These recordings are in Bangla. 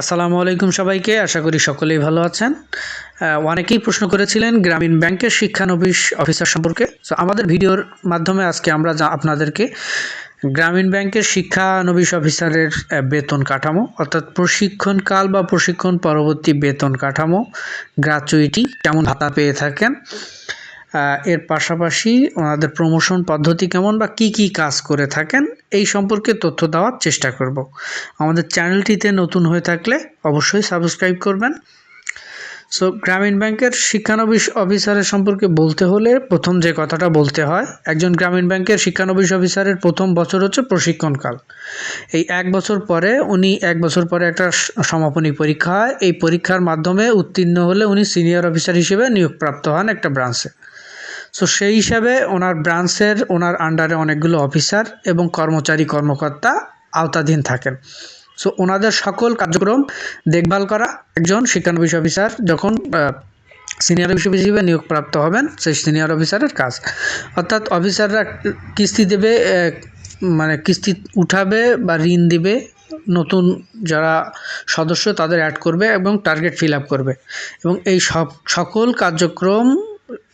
আসসালামু আলাইকুম সবাইকে, আশা করি সকলেই ভালো আছেন। অনেকেই প্রশ্ন করেছিলেন গ্রামীণ ব্যাংকের শিক্ষানবিশ অফিসার সম্পর্কে। তো আমাদের ভিডিওর মাধ্যমে আজকে আমরা আপনাদেরকে গ্রামীণ ব্যাংকের শিক্ষানবিশ অফিসারের বেতন কাঠামো, অর্থাৎ প্রশিক্ষণকাল বা প্রশিক্ষণ পরবর্তী বেতন কাঠামো গ্রাচুইটি কেমন ভাতা পেয়ে থাকেন এর পাশাপাশি ওনাদের প্রমোশন পদ্ধতি কেমন বা কি কি কাজ করে থাকেন, এই সম্পর্কে তথ্য দেওয়ার চেষ্টা করব। আমাদের চ্যানেলটিতে নতুন হয়ে থাকলে অবশ্যই সাবস্ক্রাইব করবেন। সো গ্রামীণ ব্যাংকের শিক্ষানবিশ অফিসারের সম্পর্কে বলতে হলে প্রথম যে কথাটা বলতে হয়, একজন গ্রামীণ ব্যাংকের শিক্ষানবিশ অফিসারের প্রথম বছর হচ্ছে প্রশিক্ষণকাল। এই এক বছর পরে উনি এক বছর পরে একটা সমাপনী পরীক্ষা হয়। এই পরীক্ষার মাধ্যমে উত্তীর্ণ হলে উনি সিনিয়র অফিসার হিসেবে নিয়োগপ্রাপ্ত হন একটা ব্রাঞ্চে সো সেই হিসাবে ওনার ব্রাঞ্চের ওনার আন্ডারে অনেকগুলো অফিসার এবং কর্মচারী, কর্মকর্তা আওতাধীন থাকেন। সো ওনাদের সকল কার্যক্রম দেখভাল করা, একজন শিক্ষানবিশ অফিসার যখন সিনিয়র অফিসার হিসেবে নিয়োগপ্রাপ্ত হবেন, সেই সিনিয়র অফিসারের কাজ। অর্থাৎ অফিসাররা কিস্তি দেবে মানে কিস্তি উঠাবে বা ঋণ দিবে, নতুন যারা সদস্য তাদের অ্যাড করবে এবং টার্গেট ফিল আপ করবে। এবং এই সব, সকল কার্যক্রম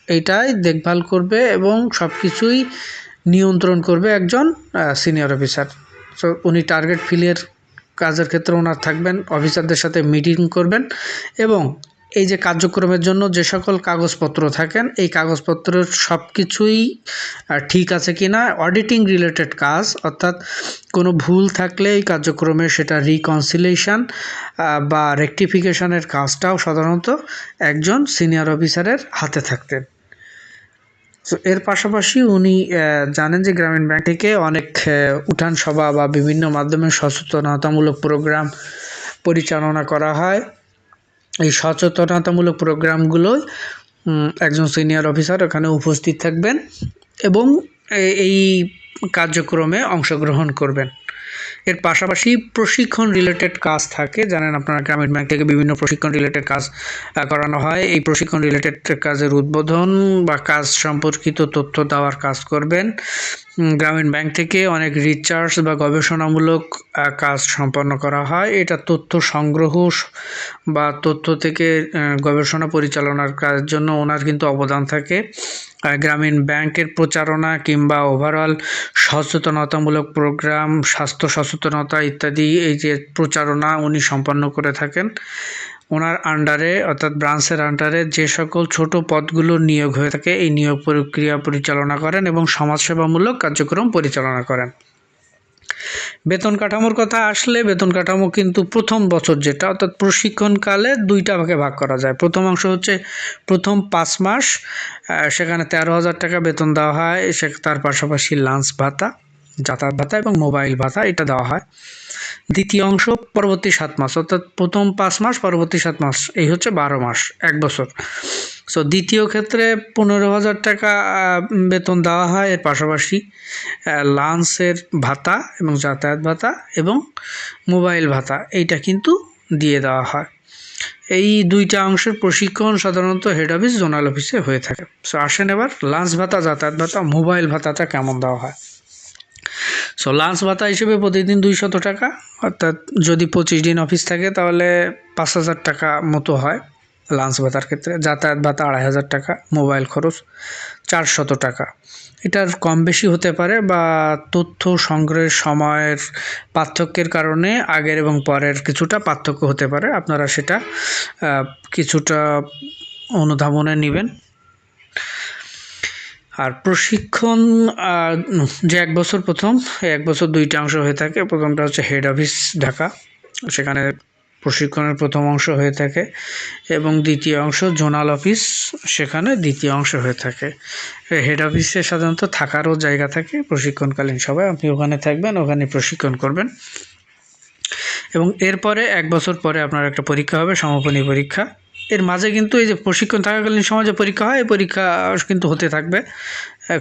এইটাই দেখভাল করবে এবং সব কিছুই নিয়ন্ত্রণ করবে একজন সিনিয়র অফিসার সো উনি টার্গেট ফিলের কাজের ক্ষেত্রে ওনার থাকবেন অফিসারদের সাথে মিটিং করবেন এবং এই যে কার্যক্রমের জন্য যে সকল কাগজপত্র থাকেন, এই কাগজপত্রের সব কিছুই ঠিক আছে কি না অডিটিং রিলেটেড কাজ, অর্থাৎ কোনো ভুল থাকলে এই কার্যক্রমে সেটা রিকনসিলেশন বা রেকটিফিকেশনের কাজটাও সাধারণত একজন সিনিয়র অফিসারের হাতে থাকতেন। তো এর পাশাপাশি উনি জানেন যে গ্রামীণ ব্যাংক থেকে অনেক উঠান সভা বা বিভিন্ন মাধ্যমে সচেতনতামূলক প্রোগ্রাম পরিচালনা করা হয়। এই সচেতনতামূলক প্রোগ্রামগুলোয় একজন সিনিয়র অফিসার ওখানে উপস্থিত থাকবেন এবং এই কার্যক্রমে অংশগ্রহণ করবেন। এর পাশাপাশি প্রশিক্ষণ রিলেটেড কাজ থাকে। জানেন আপনারা গ্রামীণ ব্যাংক থেকে বিভিন্ন প্রশিক্ষণ রিলেটেড কাজ করানো হয়। এই প্রশিক্ষণ রিলেটেড কাজের উদ্বোধন বা কাজ সম্পর্কিত তথ্য দেওয়ার কাজ করবেন। গ্রামীণ ব্যাংক থেকে অনেক রিচার্জ বা গবেষণামূলক কাজ সম্পন্ন করা হয়। এটা তথ্য সংগ্রহ বা তথ্য থেকে গবেষণা পরিচালনার কাজের জন্য ওনার কিন্তু অবদান থাকে। গ্রামীণ ব্যাংকের প্রচারণা কিংবা ওভারঅল সচেতনতামূলক প্রোগ্রাম স্বাস্থ্য সচেতনতা ইত্যাদি এই যে প্রচারণা উনি সম্পন্ন করে থাকেন। ওনার আন্ডারে অর্থাৎ ব্রাঞ্চের আন্ডারে যে সকল ছোট পদগুলো নিয়োগ হয়ে থাকে, এই নিয়োগ প্রক্রিয়া পরিচালনা করেন এবং সমাজসেবামূলক কার্যক্রম পরিচালনা করেন। বেতন কাঠামোর কথা আসলে বেতন কাঠামো কিন্তু প্রথম বছর যেটা, অর্থাৎ প্রশিক্ষণকালে দুইটা ভাগে ভাগ করা যায়। প্রথম অংশ হচ্ছে প্রথম পাঁচ মাস সেখানে তেরো হাজার টাকা বেতন দেওয়া হয়, সে তার পাশাপাশি লাঞ্চ ভাতা, যাতায়াত ভাতা এবং মোবাইল ভাতা এটা দেওয়া হয়। দ্বিতীয় অংশ পরবর্তী সাত মাস, অর্থাৎ প্রথম পাঁচ মাস, পরবর্তী সাত মাস, এই হচ্ছে বারো মাস, এক বছর। সো দ্বিতীয় ক্ষেত্রে পনেরো হাজার টাকা বেতন দেওয়া হয়। এর পাশাপাশি লাঞ্চের ভাতা এবং যাতায়াত ভাতা এবং মোবাইল ভাতা, এইটা কিন্তু দিয়ে দেওয়া হয়। এই দুইটা অংশের প্রশিক্ষণ সাধারণত হেড অফিস জোনাল অফিসে হয়ে থাকে। সো আসেন এবার, লাঞ্চ ভাতা, যাতায়াত ভাতা, মোবাইল ভাতাটা কেমন দেওয়া হয়? সো লাঞ্চ ভাতা হিসেবে প্রতিদিন দুইশত টাকা, অর্থাৎ যদি পঁচিশ দিন অফিস থাকে, তাহলে পাঁচ হাজার টাকা মতো হয়। লাঞ্চ ভাতার ক্ষেত্রে। যাতায়াত ভাতা আড়াই হাজার টাকা মোবাইল খরচ চারশত টাকা। এটার কম বেশি হতে পারে বা তথ্য সংগ্রহের সময়ের পার্থক্যের কারণে আগের এবং পরের কিছুটা পার্থক্য হতে পারে। আপনারা সেটা কিছুটা অনুধাবনে নেবেন। আর প্রশিক্ষণ যে এক বছর প্রথম, এক বছর দুইটা অংশ হয়ে থাকে। প্রথমটা হচ্ছে হেড অফিস ঢাকা। সেখানে প্রশিক্ষণের প্রথম অংশ হয়ে থাকে এবং দ্বিতীয় অংশ জোনাল অফিস, সেখানে দ্বিতীয় অংশ হয়ে থাকে। হেড অফিসে সাধারণত থাকারও জায়গা থাকে, প্রশিক্ষণকালীন সবাই আপনি ওখানে থাকবেন, ওখানে প্রশিক্ষণ করবেন। এবং এরপরে এক বছর পরে আপনার একটা পরীক্ষা হবে, সমাপনী পরীক্ষা। এর মাঝে কিন্তু এই যে প্রশিক্ষণ থাকাকালীন সমাজে পরীক্ষা হয়, এই পরীক্ষা কিন্তু হতে থাকবে।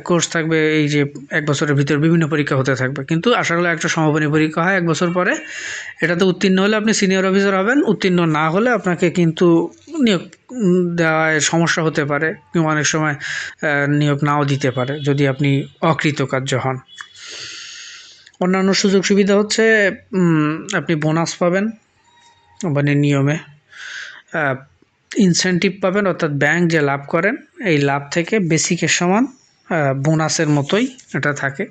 কোর্স থাকবে এই যে এক বছরের ভিতর বিভিন্ন পরীক্ষা হতে থাকবে। কিন্তু আশা করি একটা সমাপনী পরীক্ষা হয় এক বছর পরে। এটাতে উত্তীর্ণ হলে আপনি সিনিয়র অফিসার হবেন। উত্তীর্ণ না হলে আপনাকে কিন্তু নিয়োগ দেওয়ায় সমস্যা হতে পারে কিংবা অনেক সময় নিয়োগ নাও দিতে পারে যদি আপনি অকৃতকার্য হন। অন্যান্য সুযোগ সুবিধা হচ্ছে আপনি বোনাস পাবেন মানে নিয়মে। ইনসেন্টিভ পাবেন অর্থাৎ ব্যাংক যে লাভ করেন, এই লাভ থেকে বেসিকের সমান বোনাসের মতোই এটা থাকে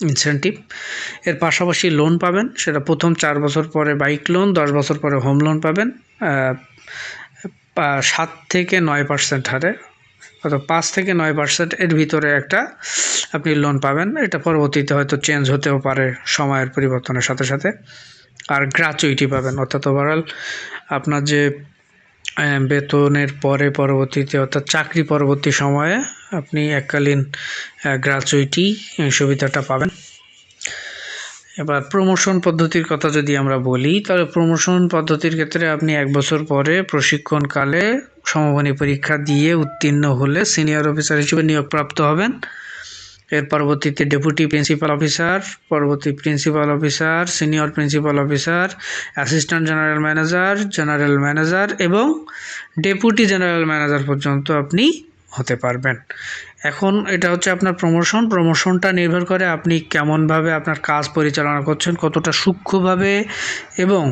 ইনসেন্টিভ এর পাশাপাশি লোন পাবেন, সেটা প্রথম চার বছর পরে বাইক লোন দশ বছর পরে হোম লোন পাবেন সাত থেকে নয় পার্সেন্ট হারে, অর্থাৎ পাঁচ থেকে নয় পার্সেন্ট এর ভিতরে একটা আপনি লোন পাবেন। এটা পরবর্তীতে হয়তো চেঞ্জ হতেও পারে সময়ের পরিবর্তনের সাথে সাথে। আর গ্রাচুইটি পাবেন, অর্থাৎ ওভারঅল আপনার যে বেতনের পরে পরবর্তীতে, অর্থাৎ চাকরি পরবর্তী সময়ে আপনি এককালীন গ্রাচুইটি সুবিধাটা পাবেন। এবার প্রমোশন পদ্ধতির কথা যদি আমরা বলি, তাহলে প্রমোশন পদ্ধতির ক্ষেত্রে আপনি এক বছর পরে প্রশিক্ষণকালে সমমানী পরীক্ষা দিয়ে উত্তীর্ণ হলে সিনিয়র অফিসার হিসেবে নিয়োগপ্রাপ্ত হবেন। এর পরবর্তীতে ডেপুটি প্রিন্সিপাল অফিসার পরবর্তী principal officer senior principal officer assistant general manager general manager এবং ডেপুটি জেনারেল ম্যানেজার পর্যন্ত আপনি হতে পারবেন। এখন এটা হচ্ছে আপনার প্রমোশন প্রমোশনটা নির্ভর করে আপনি কেমনভাবে আপনার কাজ পরিচালনা করছেন, কতটা সূক্ষ্মভাবে এবং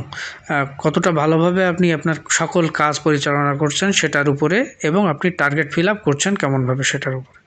কতটা ভালোভাবে আপনি আপনার সকল কাজ পরিচালনা করছেন সেটার উপরে এবং আপনি টার্গেট ফিল আপ করছেন কেমনভাবে সেটার উপরে।